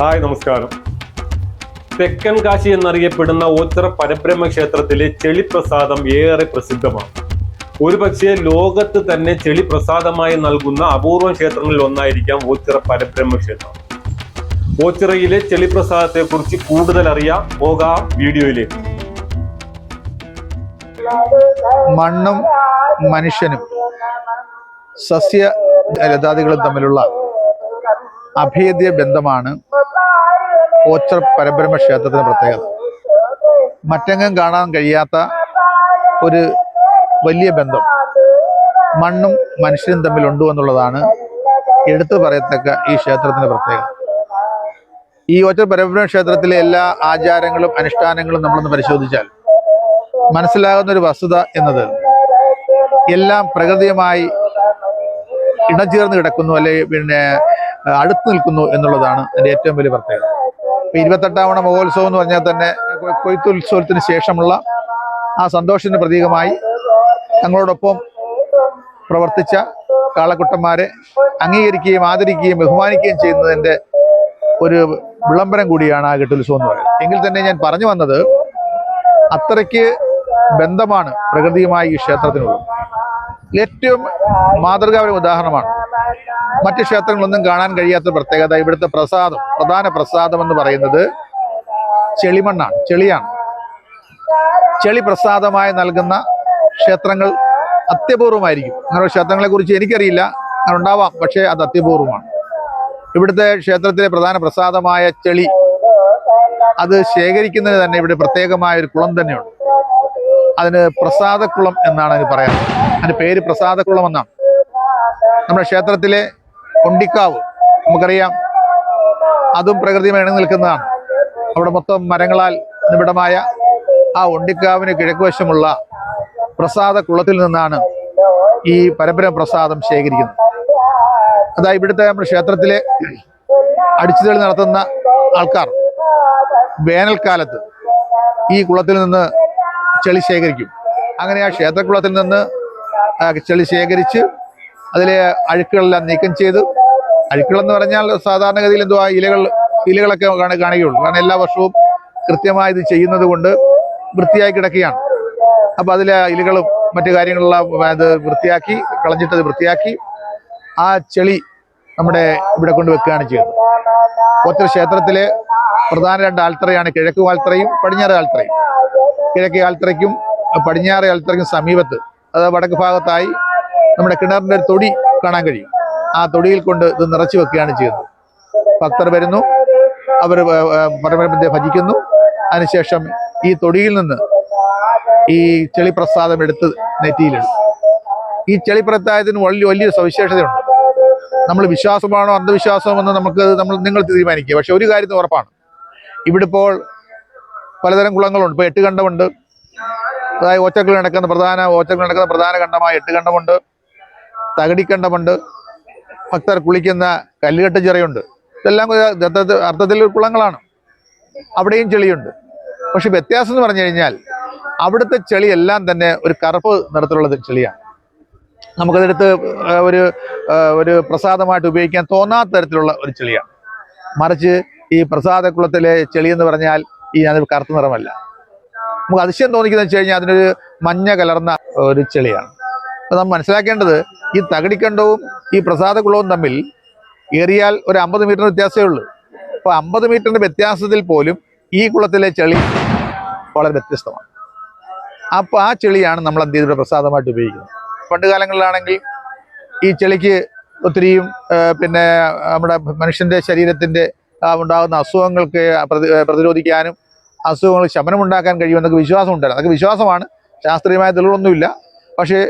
Hi നമസ്കാരം. തെക്കൻ കാശി എന്നറിയപ്പെടുന്ന ഓച്ചറ പരബ്രഹ്മ ക്ഷേത്രത്തിലെ ചെളിപ്രസാദം ഏറെ പ്രസിദ്ധമാണ്. ഒരുപക്ഷെ ലോകത്ത് തന്നെ ചെളിപ്രസാദമായി നൽകുന്ന അപൂർവ ക്ഷേത്രങ്ങളിൽ ഒന്നായിരിക്കാം ഓച്ചിറ പരബ്രഹ്മ ക്ഷേത്രം. ഓച്ചിറയിലെ ചെളിപ്രസാദത്തെ കുറിച്ച് കൂടുതൽ അറിയാം. പോകാം വീഡിയോയിലേക്ക്. മണ്ണും മനുഷ്യനും സസ്യ ലതാദികളും തമ്മിലുള്ള അഭേദ്യ ബന്ധമാണ് ഓച്ചർ പരബ്രഹ്മ ക്ഷേത്രത്തിന് പ്രത്യേകത. മറ്റെങ്ങും കാണാൻ കഴിയാത്ത ഒരു വലിയ ബന്ധം. മണ്ണും മനുഷ്യനും തമ്മിലുണ്ട് എന്നുള്ളതാണ് എടുത്തു പറയത്തക്ക ഈ ക്ഷേത്രത്തിന്റെ പ്രത്യേകത. ഈ ഓച്ചർ പരബ്രഹ്മ ക്ഷേത്രത്തിലെ എല്ലാ ആചാരങ്ങളും അനുഷ്ഠാനങ്ങളും നമ്മളൊന്ന് പരിശോധിച്ചാൽ മനസ്സിലാകുന്ന ഒരു വസ്തുത എന്നത് എല്ലാം പ്രകൃതിയുമായി ഇണചേർന്ന് കിടക്കുന്നു അല്ലെങ്കിൽ പിന്നെ അടുത്ത് നിൽക്കുന്നു എന്നുള്ളതാണ് അതിന്റെ ഏറ്റവും വലിയ പ്രത്യേകത. ഇപ്പൊ ഇരുപത്തെട്ടാവണ മഹോത്സവം എന്ന് പറഞ്ഞാൽ തന്നെ കൊയ്ത്തുത്സവത്തിന് ശേഷമുള്ള ആ സന്തോഷത്തിന് പ്രതീകമായി ഞങ്ങളോടൊപ്പം പ്രവർത്തിച്ച കാളക്കുട്ടന്മാരെ അംഗീകരിക്കുകയും ആദരിക്കുകയും ബഹുമാനിക്കുകയും ചെയ്യുന്നതിന്റെ ഒരു വിളംബരം കൂടിയാണ് ആ കെട്ടുത്സവം എന്ന് പറയുന്നത്. എങ്കിൽ തന്നെ ഞാൻ പറഞ്ഞു വന്നത് അത്രയ്ക്ക് ബന്ധമാണ് പ്രകൃതിയുമായി ഈ ക്ഷേത്രത്തിനുള്ളത്. ഏറ്റവും മാതൃകാപര ഉദാഹരണമാണ്. മറ്റ് ക്ഷേത്രങ്ങളൊന്നും കാണാൻ കഴിയാത്ത പ്രത്യേകത ഇവിടുത്തെ പ്രസാദം പ്രധാന പ്രസാദം എന്ന് പറയുന്നത് ചെളിമണ്ണാണ് ചെളിയാണ്. ചെളി പ്രസാദമായി നൽകുന്ന ക്ഷേത്രങ്ങൾ അത്യപൂർവമായിരിക്കും. അങ്ങനെ ക്ഷേത്രങ്ങളെ കുറിച്ച് എനിക്കറിയില്ല. അങ്ങനെ ഉണ്ടാവാം പക്ഷേ അത് അത്യപൂർവമാണ്. ഇവിടുത്തെ ക്ഷേത്രത്തിലെ പ്രധാന പ്രസാദമായ ചെളി അത് ശേഖരിക്കുന്നതിന് തന്നെ ഇവിടെ പ്രത്യേകമായ ഒരു കുളം തന്നെയുണ്ട്. അതിന് പ്രസാദക്കുളം എന്നാണ് അതിന് പറയാറ് അതിന്റെ പേര് പ്രസാദക്കുളം എന്നാണ്. നമ്മുടെ ക്ഷേത്രത്തിലെ കൊണ്ടിക്കാവ് നമുക്കറിയാം. അതും പ്രകൃതിയുമായി നിൽക്കുന്നതാണ്. അവിടെ മൊത്തം മരങ്ങളാൽ നിബിഡമായ ആ ഒണ്ടിക്കാവിന് കിഴക്കുവശമുള്ള പ്രസാദ കുളത്തിൽ നിന്നാണ് ഈ പരമ്പര പ്രസാദം ശേഖരിക്കുന്നത്. അതാ ഇവിടുത്തെ നമ്മുടെ ക്ഷേത്രത്തിലെ അടിച്ചുതെളി നടത്തുന്ന ആൾക്കാർ വേനൽക്കാലത്ത് ഈ കുളത്തിൽ നിന്ന് ചെളി ശേഖരിക്കും. അങ്ങനെ ആ ക്ഷേത്രക്കുളത്തിൽ നിന്ന് ആ ചെളി ശേഖരിച്ച് അതിലെ അഴുക്കുകളെല്ലാം നീക്കം ചെയ്ത്. അഴുക്കുകളെന്ന് പറഞ്ഞാൽ സാധാരണഗതിയിൽ എന്തോ ഇലകൾ ഇലകളൊക്കെ കാണ കാണുകയുള്ളൂ. കാരണം എല്ലാ വർഷവും കൃത്യമായി ഇത് ചെയ്യുന്നത് കൊണ്ട് വൃത്തിയായി കിടക്കുകയാണ്. അപ്പോൾ അതിലെ ഇലകളും മറ്റു കാര്യങ്ങളെല്ലാം അത് വൃത്തിയാക്കി കളഞ്ഞിട്ടത് വൃത്തിയാക്കി ആ ചെളി നമ്മുടെ ഇവിടെ കൊണ്ട് വെക്കുകയാണ് ചെയ്യുന്നത് ഒത്തിരി ക്ഷേത്രത്തിലെ പ്രധാന രണ്ട് ആൽത്തറയാണ് കിഴക്ക് ആൽത്തറയും പടിഞ്ഞാറ് ആൽത്തറയും കിഴക്കേ ആൽത്തറയ്ക്കും പടിഞ്ഞാറ് ആൽത്തറയ്ക്കും സമീപത്ത് അത് വടക്ക് ഭാഗത്തായി നമ്മുടെ കിണറിന്റെ ഒരു തൊടി കാണാൻ കഴിയും. ആ തൊടിയിൽ കൊണ്ട് ഇത് നിറച്ചു വെക്കുകയാണ് ചെയ്യുന്നത് ഭക്തർ വരുന്നു. അവർ പരമരത്തെ ഭജിക്കുന്നു. അതിനുശേഷം ഈ തൊടിയിൽ നിന്ന് ഈ ചെളിപ്രസാദം എടുത്ത് നെറ്റിയിലിടും. ഈ ചെളിപ്രസാദത്തിന് വലിയ വലിയൊരു സവിശേഷതയുണ്ട്. നമ്മൾ വിശ്വാസമാണോ അന്ധവിശ്വാസമെന്ന് നമുക്ക് നമ്മൾ നിങ്ങൾ തീരുമാനിക്കുക. പക്ഷെ ഒരു കാര്യത്തിന് ഉറപ്പാണ്. ഇവിടെ ഇപ്പോൾ പലതരം കുളങ്ങളുണ്ട്. ഇപ്പോൾ എട്ട് കണ്ടമുണ്ട് അതായത് ഓച്ചക്കൾ നടക്കുന്ന പ്രധാന ഓച്ചക്കൾ നടക്കുന്ന പ്രധാന കണ്ടമായ എട്ട് കണ്ടമുണ്ട് തകടിക്കണ്ടമുണ്ട് ഭക്തർ കുളിക്കുന്ന കല്ലുകെട്ട് ചിറയുണ്ട്. ഇതെല്ലാം അർത്ഥത്തിൽ കുളങ്ങളാണ്. അവിടെയും ചെളിയുണ്ട്. പക്ഷെ വ്യത്യാസം എന്ന് പറഞ്ഞു കഴിഞ്ഞാൽ അവിടുത്തെ ചെളിയെല്ലാം തന്നെ ഒരു കറുപ്പ് നിറത്തിലുള്ള ചെളിയാണ്. നമുക്കതെടുത്ത് ഒരു ഒരു പ്രസാദമായിട്ട് ഉപയോഗിക്കാൻ തോന്നാത്ത തരത്തിലുള്ള ഒരു ചെളിയാണ്. മറിച്ച് ഈ പ്രസാദക്കുളത്തിലെ ചെളി എന്ന് പറഞ്ഞാൽ ഈ അത് കറുത്ത നിറമല്ല. നമുക്ക് അതിശയം തോന്നിക്കുന്നത് വെച്ച് കഴിഞ്ഞാൽ അതിനൊരു മഞ്ഞ കലർന്ന ഒരു ചെളിയാണ്. അപ്പോൾ നമ്മൾ മനസ്സിലാക്കേണ്ടത് ഈ തകടിക്കണ്ടവും ഈ പ്രസാദക്കുളവും തമ്മിൽ ഏറിയാൽ ഒരു അമ്പത് മീറ്റർ വ്യത്യാസമേ ഉള്ളൂ. അപ്പോൾ അമ്പത് മീറ്ററിന്റെ വ്യത്യാസത്തിൽ പോലും ഈ കുളത്തിലെ ചെളി വളരെ വ്യത്യസ്തമാണ്. അപ്പോൾ ആ ചെളിയാണ് നമ്മൾ എന്ത് ചെയ്തിട്ട് പ്രസാദമായിട്ട് ഉപയോഗിക്കുന്നത്? പണ്ട് കാലങ്ങളിലാണെങ്കിൽ ഈ ചെളിക്ക് ഒത്തിരിയും പിന്നെ നമ്മുടെ മനുഷ്യന്റെ ശരീരത്തിന്റെ ഉണ്ടാകുന്ന അസുഖങ്ങൾക്ക് പ്രതി- പ്രതിരോധിക്കാനും അസുഖങ്ങൾ ശമനമുണ്ടാക്കാൻ കഴിയുമെന്നൊക്കെ വിശ്വാസം ഉണ്ടായിരുന്നു അതൊക്കെ വിശ്വാസമാണ്. ശാസ്ത്രീയമായ തെളിവൊന്നുമില്ല പക്ഷേ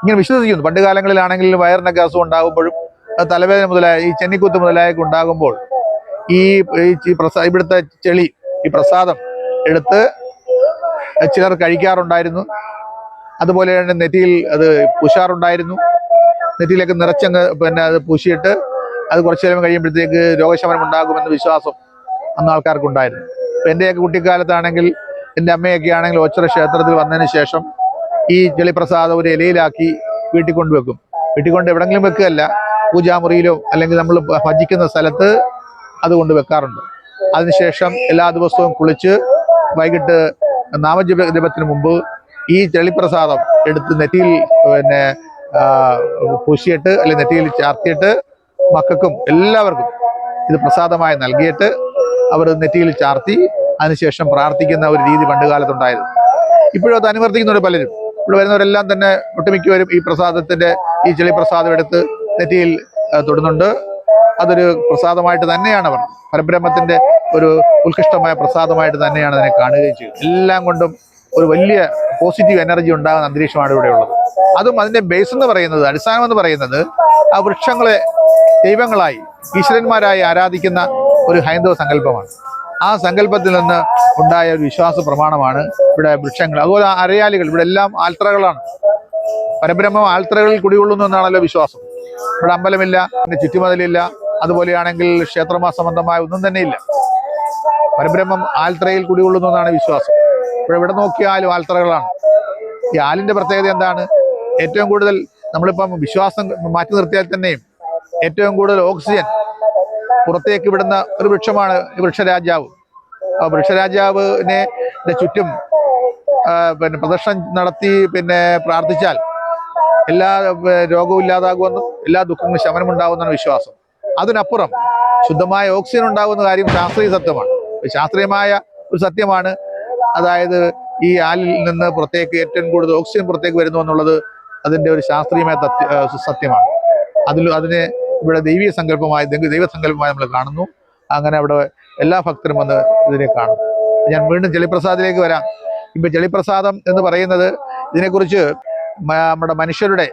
ഇങ്ങനെ വിശ്വസിക്കുന്നു. പണ്ട് കാലങ്ങളിലാണെങ്കിൽ വയറിനൊക്കെ അസുഖം ഉണ്ടാകുമ്പോഴും തലവേദന മുതലായ ഈ ചെന്നിക്കുത്ത് മുതലായൊക്കെ ഉണ്ടാകുമ്പോൾ ഈ പ്രസാ ഇവിടുത്തെ ചെളി ഈ പ്രസാദം എടുത്ത് ചിലർ കഴിക്കാറുണ്ടായിരുന്നു. അതുപോലെ തന്നെ നെറ്റിയിൽ അത് പുഷാറുണ്ടായിരുന്നു നെറ്റിയിലേക്ക് നിറച്ചങ്ങ് പിന്നെ അത് പൂശിയിട്ട് അത് കുറച്ചു നേരം കഴിയുമ്പോഴത്തേക്ക് രോഗശമനം ഉണ്ടാകുമെന്ന വിശ്വാസം അന്ന് ആൾക്കാർക്കുണ്ടായിരുന്നു. ഇപ്പം എന്റെയൊക്കെ കുട്ടിക്കാലത്താണെങ്കിൽ എന്റെ അമ്മയൊക്കെ ആണെങ്കിൽ ഒച്ചറ ക്ഷേത്രത്തിൽ വന്നതിന് ശേഷം ഈ ചെളിപ്രസാദം ഒരു ഇലയിലാക്കി വീട്ടിൽ കൊണ്ടുവെക്കും വീട്ടിൽ കൊണ്ട് എവിടെങ്കിലും വെക്കുകയല്ല പൂജാമുറിയിലോ അല്ലെങ്കിൽ നമ്മൾ ഭജിക്കുന്ന സ്ഥലത്ത് അതുകൊണ്ട് വെക്കാറുണ്ട്. അതിനുശേഷം എല്ലാ ദിവസവും കുളിച്ച് വൈകിട്ട് നാമജപ ജപത്തിന് മുമ്പ് ഈ ചെളിപ്രസാദം എടുത്ത് നെറ്റിയിൽ പിന്നെ പൂശിയിട്ട് അല്ലെങ്കിൽ നെറ്റിയിൽ ചാർത്തിയിട്ട് മക്കൾക്കും എല്ലാവർക്കും ഇത് പ്രസാദമായി നൽകിയിട്ട് അവർ നെറ്റിയിൽ ചാർത്തി അതിനുശേഷം പ്രാർത്ഥിക്കുന്ന ഒരു രീതി പണ്ടുകാലത്തുണ്ടായിരുന്നു ഇപ്പോഴും അത് അനുവർത്തിക്കുന്നുണ്ട് പലരും. ഇവിടെ വരുന്നവരെല്ലാം തന്നെ ഒട്ടുമിക്കവരും ഈ പ്രസാദത്തിന്റെ ഈ ചെളി പ്രസാദം എടുത്ത് നെറ്റിയിൽ തൊടുന്നുണ്ട്. അതൊരു പ്രസാദമായിട്ട് തന്നെയാണ് അവർ. പരബ്രഹ്മത്തിന്റെ ഒരു ഉത്കൃഷ്ടമായ പ്രസാദമായിട്ട് തന്നെയാണ് അതിനെ കാണുകയും ചെയ്യുന്നത് എല്ലാം കൊണ്ടും ഒരു വലിയ പോസിറ്റീവ് എനർജി ഉണ്ടാകുന്ന അന്തരീക്ഷമാണ് ഇവിടെ ഉള്ളത്. അതും അതിന്റെ ബേസ് എന്ന് പറയുന്നത് അടിസ്ഥാനം എന്ന് പറയുന്നത് ആ വൃക്ഷങ്ങളെ ദൈവങ്ങളായി ഈശ്വരന്മാരായി ആരാധിക്കുന്ന ഒരു ഹൈന്ദവ സങ്കല്പമാണ്. ആ സങ്കല്പത്തിൽ നിന്ന് ഉണ്ടായ ഒരു വിശ്വാസ പ്രമാണമാണ് ഇവിടെ വൃക്ഷങ്ങൾ. അതുപോലെ അരയാലികൾ ഇവിടെ എല്ലാം ആൽത്തറകളാണ്. പരബ്രഹ്മം ആൽത്തറകളിൽ കുടികൊള്ളുന്നു എന്നാണല്ലോ വിശ്വാസം. ഇവിടെ അമ്പലമില്ല പിന്നെ ചുറ്റുമതിലില്ല. അതുപോലെയാണെങ്കിൽ ക്ഷേത്രമാ സംബന്ധമായ ഒന്നും തന്നെ ഇല്ല പരബ്രഹ്മം ആൽത്തറയിൽ കുടികൊള്ളുന്നു എന്നാണ് വിശ്വാസം. ഇവിടെ എവിടെ നോക്കിയാലും ആൽത്തറകളാണ് ഈ ആലിന്റെ പ്രത്യേകത എന്താണ്? ഏറ്റവും കൂടുതൽ നമ്മളിപ്പം വിശ്വാസം മാറ്റി നിർത്തിയാൽ തന്നെയും ഏറ്റവും കൂടുതൽ ഓക്സിജൻ പുറത്തേക്ക് വിടുന്ന ഒരു വൃക്ഷമാണ് ഈ വൃക്ഷരാജാവ്. വൃക്ഷരാജാവിനെ ചുറ്റും പിന്നെ പ്രദർശനം നടത്തി പിന്നെ പ്രാർത്ഥിച്ചാൽ എല്ലാ രോഗവും ഇല്ലാതാകുമെന്നും എല്ലാ ദുഃഖങ്ങളും ശമനമുണ്ടാകുമെന്നാണ് വിശ്വാസം. അതിനപ്പുറം ശുദ്ധമായ ഓക്സിജൻ ഉണ്ടാകുന്ന കാര്യം ശാസ്ത്രീയ സത്യമാണ്. ശാസ്ത്രീയമായ ഒരു സത്യമാണ് അതായത് ഈ ആലിൽ നിന്ന് പുറത്തേക്ക് ഏറ്റവും കൂടുതൽ ഓക്സിജൻ പുറത്തേക്ക് വരുന്നു എന്നുള്ളത് അതിന്റെ ഒരു ശാസ്ത്രീയമായ സത്യമാണ്. അതിൽ അതിനെ ഇവിടെ ദൈവീയ സങ്കല്പമായി ദൈവ- ദൈവസങ്കല്പമായി നമ്മൾ കാണുന്നു. അങ്ങനെ അവിടെ എല്ലാ ഭക്തരും വന്ന് ഇതിനെ കാണും. ഞാൻ വീണ്ടും ചെളിപ്രസാദിലേക്ക് വരാം. ഇപ്പൊ ചെളിപ്രസാദം എന്ന് പറയുന്നത് ഇതിനെക്കുറിച്ച് നമ്മുടെ മനുഷ്യരുടെ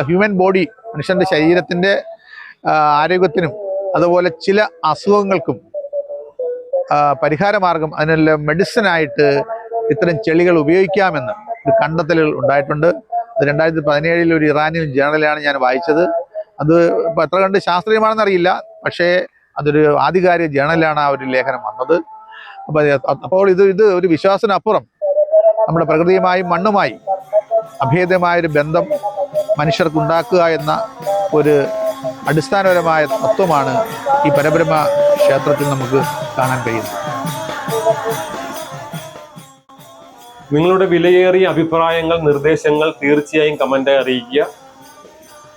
ഹ്യൂമൻ ബോഡി മനുഷ്യന്റെ ശരീരത്തിന്റെ ആ, ആരോഗ്യത്തിനും അതുപോലെ ചില അസുഖങ്ങൾക്കും പരിഹാരമാർഗം അതിനെല്ലാം മെഡിസിനായിട്ട് ഇത്തരം ചെളികൾ ഉപയോഗിക്കാമെന്ന് ഒരു കണ്ടെത്തലുകൾ ഉണ്ടായിട്ടുണ്ട്. അത് രണ്ടായിരത്തി പതിനേഴിൽ ഒരു ഇറാനിയൻ ജേണലാണ് ഞാൻ വായിച്ചത്. അത് എത്ര കണ്ട് ശാസ്ത്രീയമാണെന്ന് അറിയില്ല. പക്ഷേ അതൊരു ആധികാരിക ജേണലാണ് ആ ഒരു ലേഖനം വന്നത്. അപ്പൊ അപ്പോൾ ഇത് ഇത് ഒരു വിശ്വാസത്തിനപ്പുറം നമ്മുടെ പ്രകൃതിയുമായും മണ്ണുമായി അഭേദ്യമായ ഒരു ബന്ധം മനുഷ്യർക്ക് ഉണ്ടാക്കുക എന്ന ഒരു അടിസ്ഥാനപരമായ തത്വമാണ് ഈ പരബ്രഹ്മ ക്ഷേത്രത്തിൽ നമുക്ക് കാണാൻ കഴിയുന്നത്. നിങ്ങളുടെ വിലയേറിയ അഭിപ്രായങ്ങൾ നിർദ്ദേശങ്ങൾ തീർച്ചയായും കമന്റ് അറിയിക്കുക.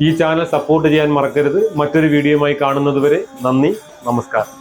ഈ ചാനൽ സപ്പോർട്ട് ചെയ്യാൻ മറക്കരുത്. മറ്റൊരു വീഡിയോയുമായി കാണുന്നതുവരെ നന്ദി നമസ്കാരം.